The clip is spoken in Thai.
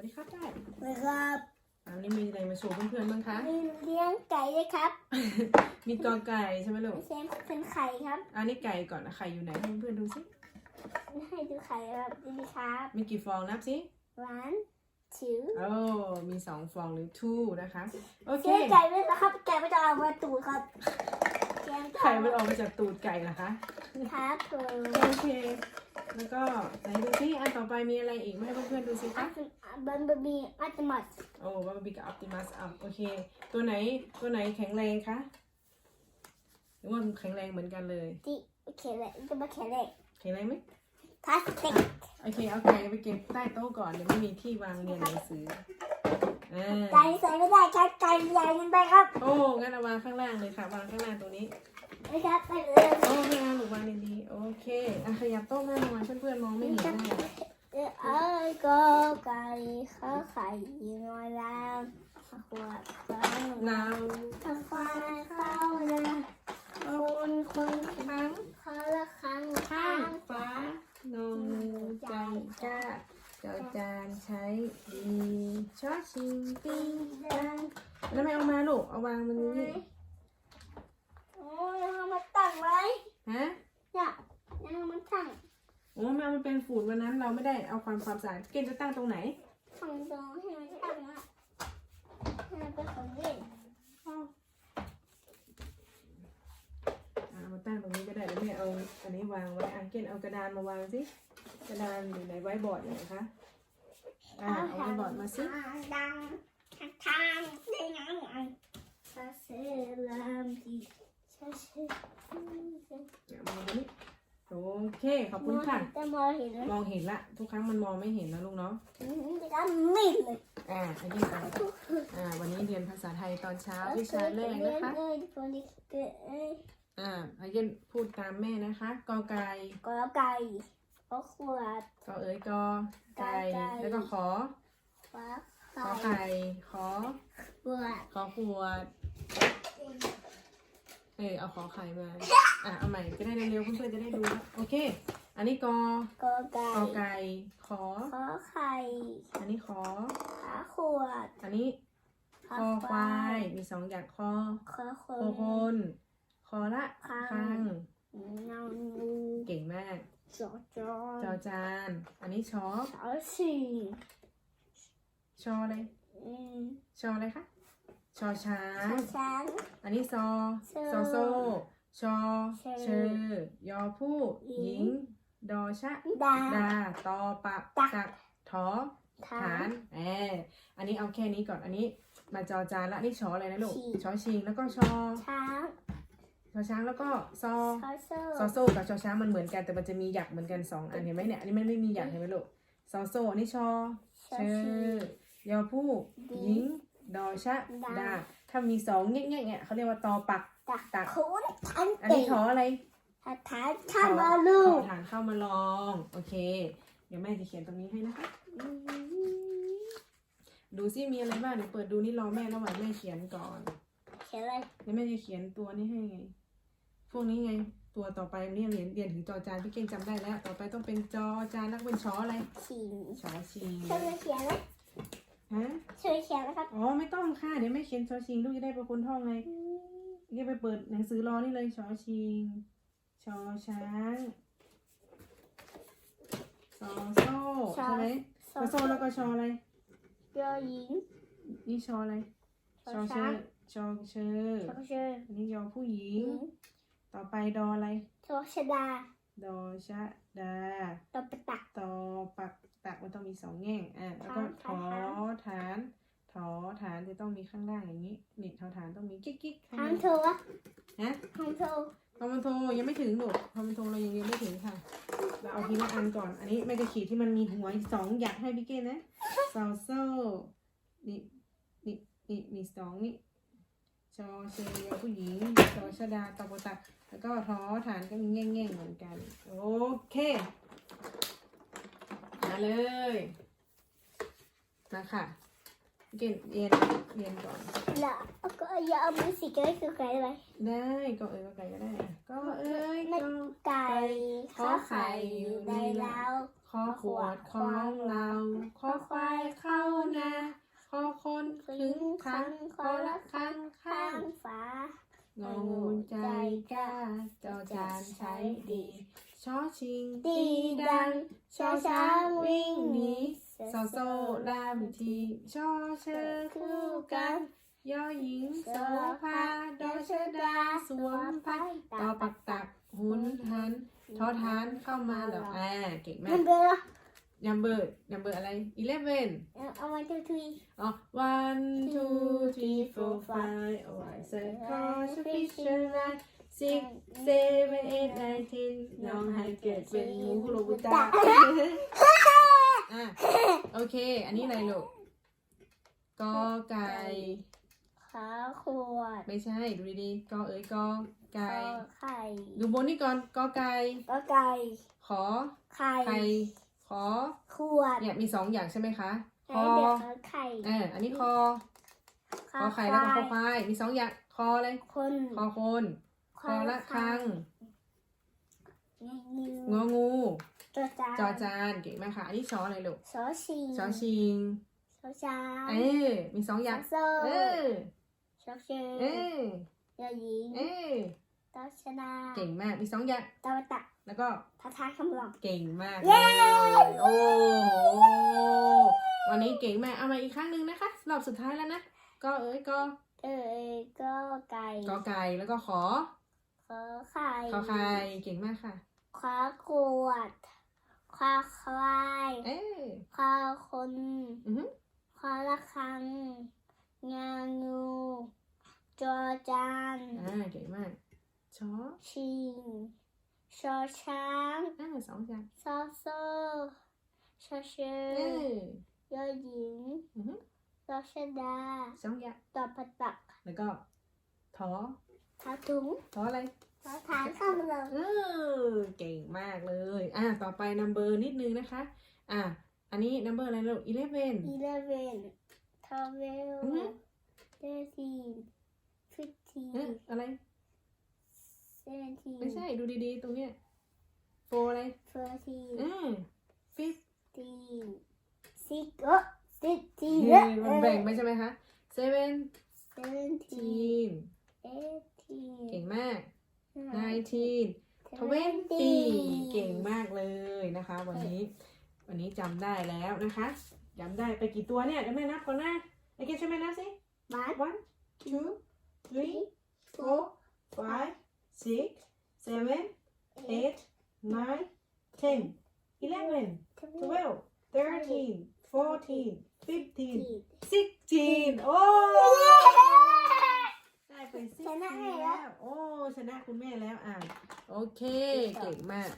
วัสดีครับได้นะครับอันนี้มีอะไรมาโชว์เพื่อนๆบ้างคะ มีเลี้ยงไก่ด้วยครับมีกอไก่ใช่ไหมลูกเซมเป็นไข่ครับ อันนี้ไก่ก่อนนะไข่อยู่ไหนให้เพื่อนๆดูสิให้ดูไข่ครับดีครับ มีกี่ฟองนับสิ one two โอ้มีสองฟองหรือ two นะคะ โอเคเลี้ยงไก่ด้วยนะครับ ไก่ไม่ต้องเอามาตูดครับเลี้ยงไข่มันออกมาจากตูดไก่เหรอคะ ครับผมโอเค แล้วก็ไหนดูสิอันต่อไปมีอะไรอีกมาให้เพื่อนๆดูสิอัคะนบันบบีอัตมัสโอ้บาร์บีกับออปติมัสอะโอเค ตัวไหนตัวไหนแข็งแรงคะหรือว่าแข็งแรงเหมือนกันเลย ที่แข็งแรงจะมาแข็งแรงแข็งแรงไหมพลาสติกโอเคเอาไก่ไปเก็บใต้โต๊ะก่อนเดี๋ยวไม่มีที่วางเรียนหนังสืออ่าไก่ใส่ไม่ได้ครับไก่ใหญ่เกินไปครับ โอ้งั้นเอาวางข้างล่างเลยค่ะ วางข้างล่างตรงนี้ ไม่ครับไปเลยโอ้ไม่เอาหนูวางดีๆโอเคอะขยับโต๊ะมาหน่อยเพื่อนๆมองไม่เห็นแน่เออเอ้ยก็ไก่ข้าวไข่ยีนอยแล้วข้าวขวดข้าวเราข้าวควายข้าวนาคนคนครั้งข้าวละครั้งข้างฟ้านงใจกล้าจอจานใช้ดีช้อชิงปิ้งดังแล้วไม่เอามาลูกเอาวางมันนี่โอ้ยเอา มาตั้งไว้ฮะเนี่ยเอามาตั้งโอ้มามันเป็นฝุ่นวันนั้น เราไม่ได้เอาความความสะอาดเกณฑ์จะตั้งตรงไหนตั้งตรงให้มันตั้งอะให้มันเป็นของเล่นอ่ามาตั้งตรงนี้ก็ได้แล้วแม่เอาอันนี้วางไว้อันเกณฑ์เอากระดานมาวางสิกระดานอยู่ในไว้บอร์ดอยู่นะคะอ่าเอาไว้บอร์ดมาสิดังทางทางได้ยังไงซาเซลามดีซาเซ เนี่ยมองตรงนี้โอเค ขอบคุณค่ะ จะมองเห็นไหมมองเห็นละ ทุกครั้งมันมองไม่เห็นนะลูกเนาะจะทำมีดเลยอ่าอันนี้อะอ่า วันนี้เรียนภาษาไทยตอนเช้าวิชาแรกนะคะเอ้ยคนนี้เกิดเอ้ยอ่าอาเย็นพูดตามแม่นะคะ กอไก่ก็ไก่ก็ขวดกอเอ๋ยกอไก่ไก่แล้วก็ขอฟ้าขอไข่ขอขวดขอขวด เออเอาขอไข่มา อะเอาใหม่จะได้เร็วๆเพื่อนๆจะได้ดูนะโอเค อันนี้กอก็ไก่กอไก่ขอ ขอไข่อันนี้ขอ ขาขวดอันนี้คอควายมีสองอย่างคอขอคโคนคน คอละคังคังนางงูเก่งมากจอจอจอจาน อันนี้ชอสาวสี่ชออะไรอืมชออะไรคะ ชอช้าง ช้าง อันนี้ซอโซ่ซอโซชอเชอเชอยอผู้หญิหญิงงดอชะดาดาตอปับตักตักทอฐาฐานนแออันนี้เอาแค่นี้ก่อน อันนี้มาจอจานละอันนี่ชออะไรนะลูกชิงชอชิง แล้วก็ชอช้างชอช้างแล้วก็ซอซอโซ่ซอโซ่กับชอช้างมันเหมือนกันแต่มันจะมีหยักเหมือนกันสองอันเห็นไหมเนี่ยอันนี้มันไม่มีหยักเห็นไหมลูกซอโซ่อันนี้ชอชเชออชียอผู้หญิงหญิง ดอชะดาดา ถ้ามีสองแง่ๆเนี่ยเขาเรียกว่าตอปัก ตักตักคุณทันอันเตะนี้ถออะไรฐานข้ามาลูขกอฐานเข้ามาลอง โอเค เดี๋ยวแม่จะเขียนตรงนี้ให้นะคะ ดูซิมีอะไรบ้างเดี๋ยวเปิดดูนี่รอแม่ระหว่างแม่เขียนก่อนเขียนอะไรเดี๋ยวแม่จะเขียนตัวนี้ให้ไง พวกนี้ไง ตัวต่อไปเนี่ยเรียนเรียนถึงจอจานพี่เก่งจำได้แล้ว ต่อไปต้องเป็นจอจานแล้วก็เป็นชออะไรชิงชอชิงช่วยเขียนไหม ฮะช่วยเขียนนะครับ อ๋อไม่ต้องค่ะเดี๋ยวแม่เขียนชอชิงลูกจะได้เป็นคนท่องไงเดี๋ยวไปเปิดหนังสือรอนี่เลยชอชิงชอช้างซอโซ่ใช่ไหมซอโซ่แล้วก็ชออะไรยอหญิงนี่ชออะไรชอเชอชอเชอชอเชออันนี้ยอผู้หญิหญิงงต่อไปดออะไรชอชดาดอชะดาตบตักตอปัก ตักมันต้องมีสองแง่งอะแล้วก็ถฐาอนฐานถอฐานจะต้องมีข้างล่างอย่างนี้นี่ทอฐานต้องมีกิ๊กกิ๊กข้างทางในโทรวะฮะทางโทรพอมันโทรยังไม่ถึงหนูพอมันโทรเรายังยังไม่ถึงค่ะ เราเอาทีละอันก่อน อันนี้แม่จะขีดที่มันมีหัวอีกสองอยากให้พี่เก้นะซอโซ่นี่นี่นี่นี่สองนี่ชอเชยอผู้หญิงชอชดาตอปตักแล้วก็ท้อฐานก็มีแง่งๆเหมือนกัน โอเคมา เลยนะคะเย็นเย็นเย็นก่อนแล้วก็อย่าเอามือสีก็ได้คือไก่ได้ไหมได้ก็เอ้ยก็ไก่ก็ได้ก็เอ้ยก็ไก่ข้อไข่อยู่ในเล้าข้อขวดของเราข้อควายเข้านะข้อคนถึงครั้งข้อละครั้ข้างฟ้างงใจกล้าจอจานใช้ดี อชิงตีดังช้าช้างวิ่งหนีโซโซลามทีชอเชอคู่กันยอหญิงโซภาดอชดาสวมพัดต่อปักตักหุนหันทอทานเข้ามาแล้วอ่าเก่งมามักนเป็นอะไรนัมเบอร์นัมเบอร์อะไร eleven เอามาทุกทีอ๋อ one two three four five oh I said cross fish line six seven eight nine ten น้องให้เกิดเป็นหมูโรบุตาอะโอเค อันนี้อะไรลูกกอไก่ขาขวดไม่ใช่ดูดีๆกอเอ๋ยกอไก่ไข่ดูบนนี่ก่อนกอไก่ก็ไก่ขอไข่ไข่ขอขวดเนี่ยมีสองอย่างใช่ไหมคะคไข่อเด็กขาไข่เอออันนี้คอคอไข่แล้วก็คอควายมีสองอย่างคอเลยคนคอคน คอละครังงิวงองูจอจานจอจานเก่งมากค่ะ อันนี้ช้ออะไรลูกสอชิงช้อชิงสอจานเออมีสองอย่างโซเออสอเชเออยอหญิงเออตอชดาเก่งมาก มีสองอย่างตอตักแล้วก็ทัทายคำรองเก่งมากเย้เลยโอ้โหวันนี้เก่งมาก เอามาอีกครั้งหนึ่งนะคะ รอบสุดท้ายแล้วนะ ก็เอ้ยก็ เอ้ยก็ไก่กอไก่แล้วก็ขอข อไข่ขอไข่เก่งมากค่ะขวาขวดควาควายเอ้ยควาคนอือหือควาละคังงางูจอจานอ่าเก่งมากช้อชิงชอช้างอ่าสองอย่างซอโซชอเชอเอ้ยยอหญิงอือหือซอชดาสองอย่างตอปะตักแล้วก็ทอทาถุงทออะไร ทาทานคำรองเออเก่งมากเลย อะต่อไป number นิดนึงนะคะ อะอันนี้ number อะไรลูก eleven อีเลเวนทอเวลอือฮึเดทีฟิฟทีเอ๊ะอะไรเซเวนทีไม่ใช่ดูดีๆ ตรงเนี้ย four อะไรเฟอร์ทีอืม fifth ทีซิกโอซิกทีเฮ้ยมันแบ่งไปใช่ไหมคะ seven เซเวนที teen เอทีเก่งมาก nineteen 20 เก่งมากเลยนะคะ วันนี้ วันนี้จำได้แล้วนะคะจำได้ไปกี่ตัวเนี่ยเดี๋ยวแม่นับก่อนนะไอ้เกดช่วยแม่นับสิมา one two three four five six seven eight nine ten eleven twelve thirteen fourteen fifteen sixteen โอ้ ได้ไปชนะ16ให้แล้แล้ววโอ้ชนะคุณแม่แล้วอะโอเคสิบสองเก่งมาก